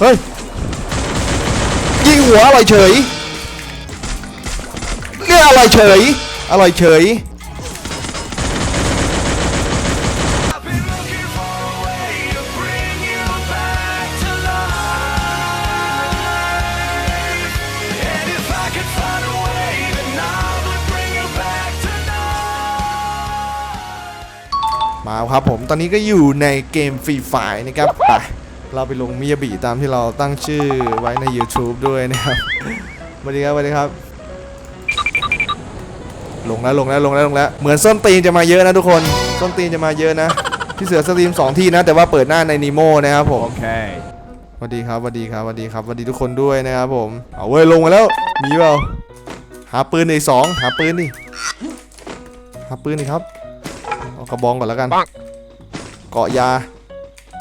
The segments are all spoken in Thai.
เฮ้ย ยิงหัวอร่อยเฉยเนี่ยอร่อยเฉยอร่อยเฉย มาครับผม ตอนนี้ก็อยู่ในเกมฟรีไฟนะครับไป เราไปลงมิยาบิตามที่เราตั้งชื่อไว้ใน YouTube ด้วยนะครับสวัสดีครับสวัสดีครับ ลงแล้วลงแล้วลงแล้วลงแล้ว เหมือนส้นตีนจะมาเยอะนะทุกคน ส้นตีนจะมาเยอะนะ พี่เสือสตรีมสองที่นะ แต่ว่าเปิดหน้าในนีโมนะครับผม Okay. สวัสดีครับสวัสดีครับสวัสดีครับสวัสดีทุกคนด้วยนะครับผม เอาเว้ยลงมาแล้ว มีเปล่า หาปืนอีกสองหาปืนดิ หาปืนดิครับ เอากระบองก่อนแล้วกัน เกาะยา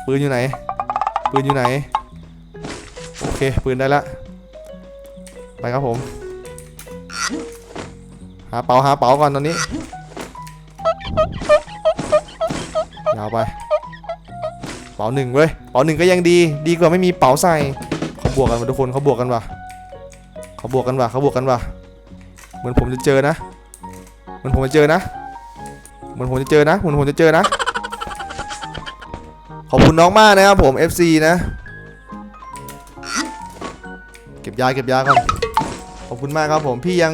ปืนอยู่ไหน ปืนอยู่ไหน โอเค ปืนได้ละ ไปครับผม หาเป๋าหาเป๋าก่อนตอนนี้ ยาวไป เป๋าหนึ่งเว้ย เป๋าหนึ่งก็ยังดี ดีกว่าไม่มีเป๋าใส่ เขาบวกกันว่ะทุกคนเขาบวกกันว่ะเขาบวกกันว่ะเขาบวกกันว่ะ เหมือนผมจะเจอนะ เหมือนผมจะเจอนะ เหมือนผมจะเจอนะ เหมือนผมจะเจอนะ ขอบคุณน้องมากนะครับผม FC นะ เก็บยาเก็บยาก่อนขอบคุณมากครับผมพี่ยัง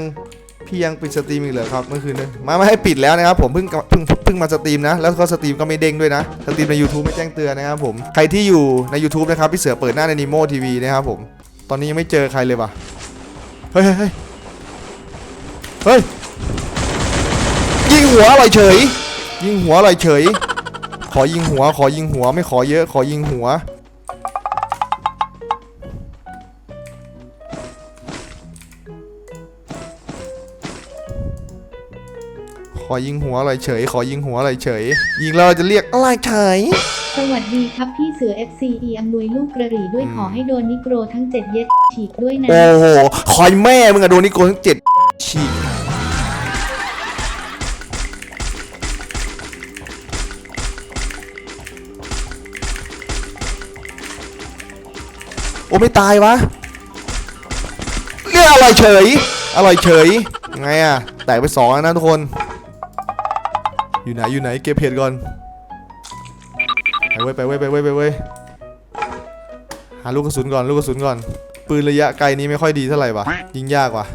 พี่ยังปิดสตรีมอีกเหรอครับเมื่อคืนนี้มาไม่ให้ปิดแล้วนะครับผมเพิ่งเพิ่งเพิ่งมาสตรีมนะ แล้วก็สตรีมก็ไม่เด้งด้วยนะสตรีมใน YouTube ไม่แจ้งเตือนนะครับผมใครที่อยู่ใน YouTube นะครับพี่เสือเปิดหน้าใน Nemo TV นะครับผมตอนนี้ยังไม่เจอใครเลยว่ะเฮ้ยเฮ้ยเฮ้ยเฮ้ยยิงหัวอร่อยเฉย ยิงหัวอร่อยเฉย ขอยิงหัว ขอยิงหัว ไม่ขอเยอะ ขอยิงหัว ขอยิงหัวอร่อยเฉย ขอยิงหัวอร่อยเฉย ยิงแล้วเราจะเรียกอร่อยเฉย สวัสดีครับพี่เสือ FCE อำนวยลูกกระหรี่ด้วยอืมขอให้โดนนิโกรทั้งเจ็ดเย็ดฉีกด้วยนะ โอ้โห คอยแม่มึงอะโดนนิโกทั้งเจ็ด อ้ไม่ตายวะเรียอร่อยเฉย อร่อยเฉยไงอะแตกไปสองแล้วนะทุกคน อยู่ไหนอยู่ไหนเก็บเพจก่อน ไปเว้ยไปเว้ยไปเว้ยไปเว้ยหาลูกกระสุนก่อนลูกกระสุนก่อน ปืนระยะไกลนี้ไม่ค่อยดีเท่าไหร่วะยิงยากว่ะ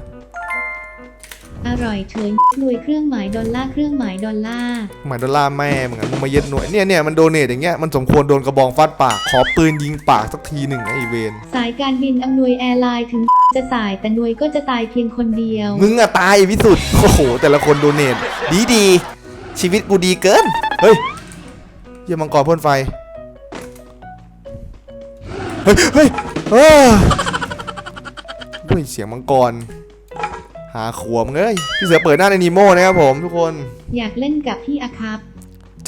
อร่อยเฉยรวยเครื่องหมายดอลลาร์เครื่องหมายดอลลาร์หมายดอลลาร์แม่มึงอะมึงมาเย็ดหน่วยเนี่ยเนี่ยมันโดเนทอย่างเงี้ยมันสมควรโดนกระบองฟาดปาก ขอปืนยิงปากสักทีหนึ่งนะไอเวนสายการบินอำนวยแอร์ไลน์ถึงจะสายแต่หนวยก็จะตายเพียงคนเดียว มึงอะตายพิสุทธิ์โอ้โห แต่ละคนโดเนทดีดีๆชีวิตกูดีเกิน เฮ้ยเยี่ยมังกรพ่นไฟ เฮ้ยเฮ้ยเฮ้ยเฮ้ยเสียงมังกร หาขวมเลยพี่เสือเปิดหน้าในนีโมนะครับผมทุกคน อยากเล่นกับพี่อะครับ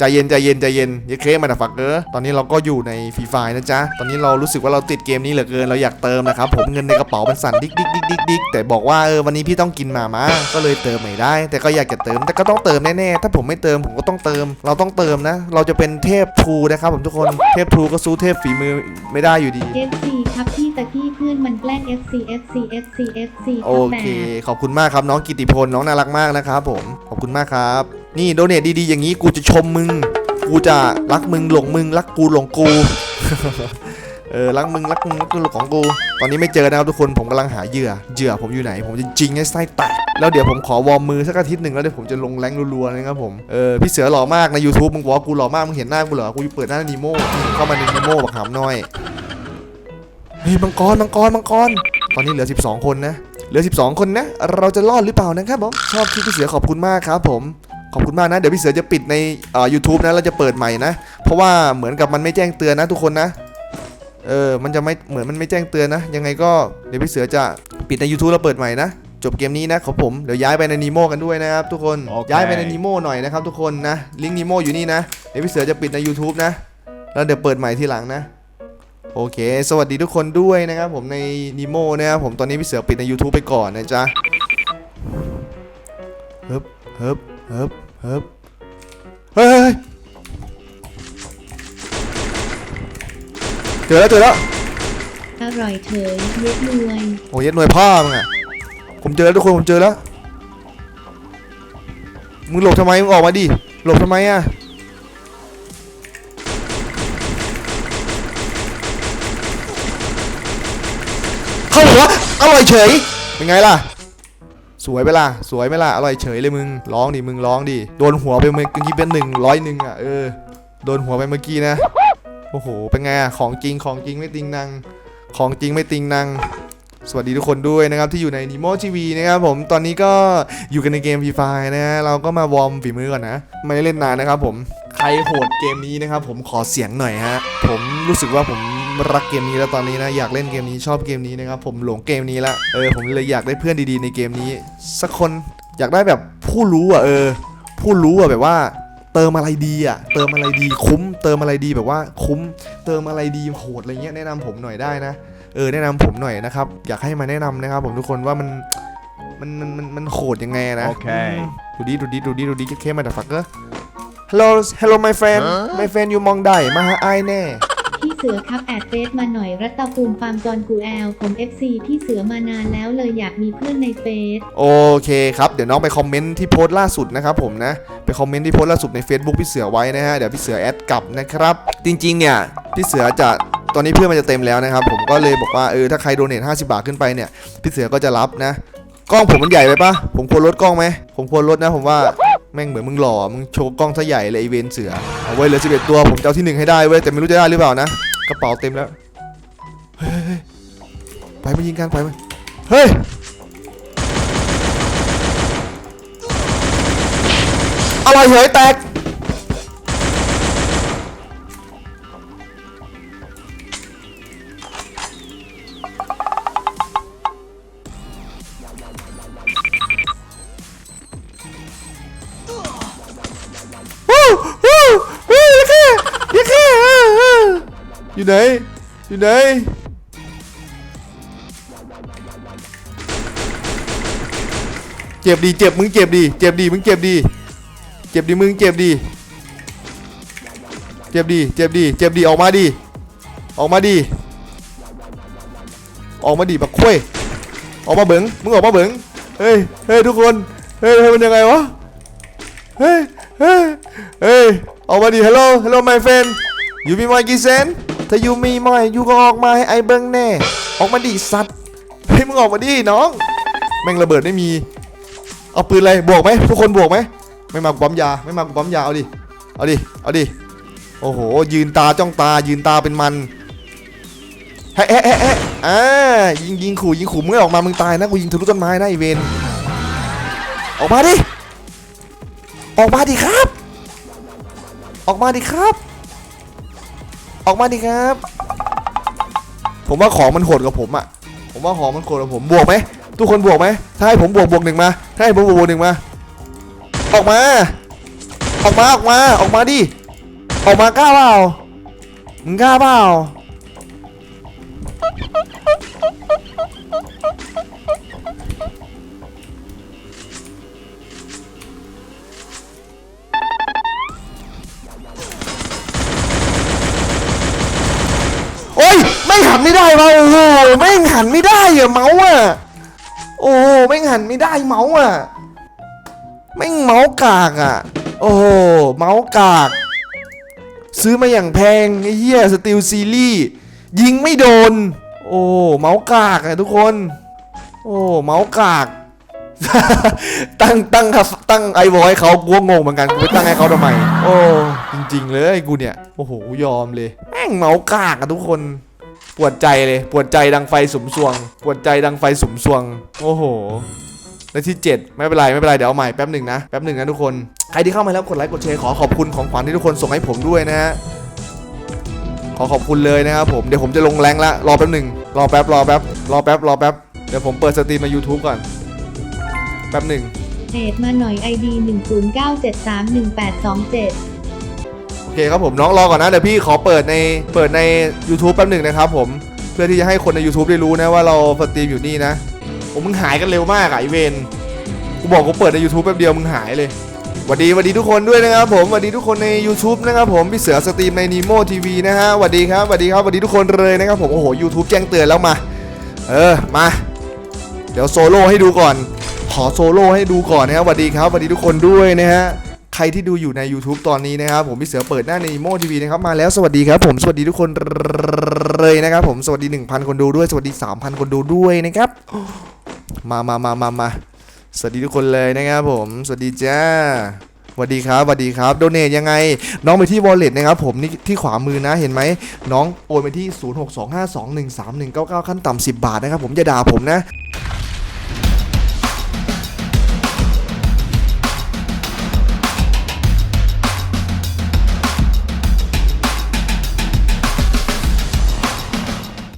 ใจเย็นใจเย็นใจเย็นอย่าเคมาดฟักเกอร์ตอนนี้เราก็อยู่ในฟรีไฟนะจ๊ะ ตอนนี้เรารู้สึกว่าเราติดเกมนี้เหลือเกิน เราอยากเติมนะครับ ผมเงินในกระเป๋ามันสั่นดิ๊กดิ๊กดิ๊กดิ๊กดิ๊กแต่บอกว่าเออวันนี้พี่ต้องกินหมาม่าก็เลยเติมไม่ได้ แต่ก็อยากจะเติม แต่ก็ต้องเติมแน่ๆ ถ้าผมไม่เติมผมก็ต้องเติม เราต้องเติมนะ เราจะเป็นเทพทูนะครับผมทุกคน เทพทูก็สู้เทพฝีมือไม่ได้อยู่ดี FC ครับพี่ตะกี้เพื่อนมันแกล้ง FC FC FC FC คโอรับแบเคบขอบคุณมากครับน้องกิติพลน้องน่ารักมากนะครับผม ขอบคุณมากครับ นี่โดเนทดีๆอย่างนี้กูจะชมมึง กูจะรักมึงหลงมึงรักกูหลงกูเออรักมึงรักมึงรักกูของกู ตอนนี้ไม่เจอนะครับทุกคนผมกำลังหาเหยื่อเหยื่อผมอยู่ไหน ผมจะจริงให้ไส้แตกแล้วเดี๋ยวผมขอวอร์มมือสักอาทิตย์หนึ่งแล้วเดี๋ยวผมจะลงแรงรัวๆนะครับผมเออพี่เสือหล่อมากใน YouTube มึงบอกว่ากูหล่อมากมึงเห็นหน้ากูเหรอกูเปิดหน้านีโม่เข้ามาในนีโม่บักหามน้อยเฮ้ยมังกรมังกรมังกร ตอนนี้เหลือ 12 คนนะเหลือ 12 คนนะ เราจะรอดหรือเปล่านะครับผมชอบคลิปพี่เสือขอบคุณมากครับผม ขอบคุณมากนะ เดี๋ยวพี่เสือจะปิดในเอ่อ YouTube นะเราจะเปิดใหม่นะ เพราะว่าเหมือนกับมันไม่แจ้งเตือนนะทุกคนนะ เออ มันจะไม่เหมือนมันไม่แจ้งเตือนนะ ยังไงก็เดี๋ยวพี่เสือจะปิดใน YouTube แล้วเปิดใหม่นะ จบเกมนี้นะของผม เดี๋ยวย้ายไปในนีโมกันด้วยนะครับทุกคนโอเคย้ายไปในนีโมหน่อยนะครับทุกคนนะ ลิงก์นีโมอยู่นี่นะ เดี๋ยวพี่เสือจะปิดใน YouTube นะ แล้วเดี๋ยวเปิดใหม่ทีหลังนะ โอเค สวัสดีทุกคนด้วยนะครับผมในนีโมนะครับผม ตอนนี้พี่เสือปิดใน YouTube ไปก่อนนะจ๊ะเฮิบเฮิบ เฮิบเฮิบเฮ้ยเฮ้ยเฮ้ยเจอแล้วเจอแล้วอร่อยเฉยเย็ดรวยโอ้ยเย็ดหน่วยพ่อมึงอะผมเจอแล้วทุกคนผมเจอแล้ว มึงหลบทำไมมึงออกมาดิหลบทำไมอะเข้าหัวอร่อยเฉยเป็นไงล่ะ สวยไปล่ะสวยไหมล่ะอร่อยเฉยเลยมึงร้องดิมึงร้องดิโดนหัวไปเมื่อกี้เป็นหนึ่งร้อยหนึ่งอะเออโดนหัวไปเมื่อกี้นะโอ้โหเป็นไงอะของจริงของจริงไม่ติงนังของจริงไม่ติงนังสวัสดีทุกคนด้วยนะครับ ที่อยู่ใน Nemo TV นะครับผมตอนนี้ก็อยู่กันในเกม Free Fire นะฮะเราก็มาวอร์มฝีมือก่อนนะ ไม่เล่นนานนะครับผมใครโหดเกมนี้นะครับผมขอเสียงหน่อยฮะผมรู้สึกว่าผม รักเกมนี้แล้วตอนนี้นะอยากเล่นเกมนี้ชอบเกมนี้นะครับผมหลงเกมนี้ละเออผมเลยอยากได้เพื่อนดีๆในเกมนี้ สักคนอยากได้แบบผู้รู้อะเออ ผู้รู้อะแบบว่า เติมอะไรดีอะเติมอะไรดีคุ้ม เติมอะไรดีแบบว่าคุ้ม เติมอะไรดีโหดอะไรเงี้ยแนะนำผมหน่อยได้นะเออแนะนำผมหน่อยนะครับอยากให้มาแนะนำนะครับ ผมทุกคนว่ามันมันมันมันมันโหดยังไงนะโอเคมดูดิดูดิดูดิดูดิเคมาดัฟักเกอร์ Hello Hello my friend my friend อยู่มองได้มาหาไอายแน่พี่ เสือครับแอดเฟซมาหน่อยรัตภูมิฟาร์มจอนกูแอลผม FC พี่เสือมานานแล้วเลยอยากมีเพื่อนในเฟซโอเคครับเดี๋ยวน้องไปคอมเมนต์ที่โพสต์ล่าสุดนะครับผมนะไปคอมเมนต์ที่โพสต์ล่าสุดใน Facebook พี่เสือไว้นะฮะเดี๋ยวพี่เสือแอดกลับนะครับ จริงๆเนี่ยพี่เสือจะตอนนี้เพื่อนมันจะเต็มแล้วนะครับผมก็เลยบอกว่าเออถ้าใครโดเนท50 บาทขึ้นไปเนี่ยพี่เสือก็จะรับนะกล้องผมมันใหญ่ไปปะผมควรลดกล้องไหมผมควรลดนะผมว่าแม่งเหมือนมึงหล่อ มึงโชว์กล้องซะใหญ่เลยไอเวนเสือ เอาไว้เหลือ11 ตัว ผมจะเอาที่หนึ่งให้ได้เว้ย แต่ไม่รู้จะได้หรือเปล่านะ กระเป๋าเต็มแล้วเฮ้ยไปมายิงกันไปมาเฮ้ยอะไรเหยแตก อยู่ไหน อยู่ไหน เจ็บดี เจ็บมึงเจ็บดี เจ็บดีมึงเจ็บดี เจ็บดีมึงเจ็บดี เจ็บดี เจ็บดี เจ็บดีออกมาดี ออกมาดี ออกมาดีบักคุ้ยออกมาเบิงมึงออกมาเบิงเฮ้ย เฮ้ยทุกคน เฮ้ยมันยังไงวะ เฮ้ย เฮ้ย เฮ้ย ออกมาดี hello hello my friend อยู่มีไมค์กี่เซน ถ้าอยู่มีมค์อยู่ก็ออกมาให้ไอเบิ้งแน่ ออกมาดิสัตว์เฮ้ยมึงออกมาดิน้อง แม่งระเบิดไม่มี เอาปืนอะไรบวกไหมทุกคนบวกไหมไม่มากูปั๊มยาไม่มากูปั๊มยาเอาดิเอาดิเอาดิโอ้โห ยืนตาจ้องตายืนตาเป็นมันเฮ้เฮ้เฮ้เอ่ายิงยิงขู่ยิงขู่มึงออกมามึงตายนะกูยิงทะลุต้นไม้นะไอเวนออกมาดิออกมาดิครับ ออกมาดิครับ ออกมาดิครับ ผมว่าของมันโหดกับผมอะผมว่าของมันโหดกับผมบวกไหมทุกคนบวกไหมถ้าให้ผมบวกบวกหนึ่งมาถ้าให้ผมบวกบวกหนึ่งมา ออกมา ออกมาออกมาออกมาดิออกมากล้าเปล่ามึงกล้าเปล่า ไม่หันไม่ได้ว่ะโอ้โหไม่หันไม่ได้อะเมาส์อะโอ้โหไม่หันไม่ได้เมาส์อะไม่งเมาส์กากอะโอ้โหเมาส์กาก ซื้อมาอย่างแพงไอ้เหี้ยสติลซีรีส์ยิงไม่โดน โอ้เมาส์กากอะทุกคน โอ้เมาส์กากตั้งตั้งครับตั้งไอวอยเขากูงงเหมือนกันกูไปตั้งให้เขาทำไม โอ้ จริง ๆ เลยกูเนี่ย โอ้โหกูยอมเลย แม่งเมาส์กากอะทุกคน ปวดใจเลยปวดใจดังไฟสุมสวง ปวดใจดังไฟสุมสวง โอ้โหในที่ 7 ไม่เป็นไร ไม่เป็นไร เดี๋ยวเอาใหม่แป๊บหนึ่งนะ แป๊บหนึ่งนะทุกคน ใครที่เข้ามาแล้วกดไลค์กดแชร์ขอขอบคุณของขวัญที่ทุกคนส่งให้ผมด้วยนะฮะ ขอขอบคุณเลยนะครับผม เดี๋ยวผมจะลงแรงละรอแป๊บหนึ่งรอแป๊บรอแป๊บรอแป๊บรอแป๊บเดี๋ยวผมเปิดสตรีมใน YouTube ก่อน แป๊บหนึ่งเอดมาหน่อย ID 1097311827โอเค ครับผมน้องรอก่อนนะเดี๋ยวพี่ขอเปิดในเปิดใน YouTube แป๊บหนึ่งนะครับผมเพื่อที่จะให้คนใน YouTube ได้รู้นะว่าเราสตรีมอยู่นี่นะผมมึงหายกันเร็วมากอะไอเวนกูบอกกูเปิดใน YouTube แป๊บเดียวมึงหายเลยสวัสดีสวัสดีทุกคนด้วยนะครับผมสวัสดีทุกคนใน YouTube นะครับผมพี่เสือสตรีมใน Nemo TV นะฮะสวัสดีครับสวัสดีครับสวัสดีทุกคนเลยนะครับผมโอ้โห YouTube แจ้งเตือนแล้วมา เออมา เดี๋ยวโซโล่ให้ดูก่อน ขอโซโล่ให้ดูก่อนนะครับสวัสดีครับสวัสดีทุกคนด้วยนะฮะ ใครที่ดูอยู่ใน YouTube ตอนนี้นะครับผมพี่เสือเปิดหน้าใน Nemo TV นะครับมาแล้วสวัสดีครับผมสวัสดีทุกคนเลยนะครับผมสวัสดี 1,000 คนดูด้วยสวัสดี 3,000 คนดูด้วยนะครับมามามามามาสวัสดีทุกคนเลยนะครับผมสวัสดีจ้าสวัสดีครับสวัสดีครับโดเนทยังไง น้องไปที่ wallet นะครับผมนี่ที่ขวามือนะเห็นไหมน้องโอนไปที่ 0625213199 ขั้นต่ำ10 บาทนะครับผมอย่าด่าผมนะ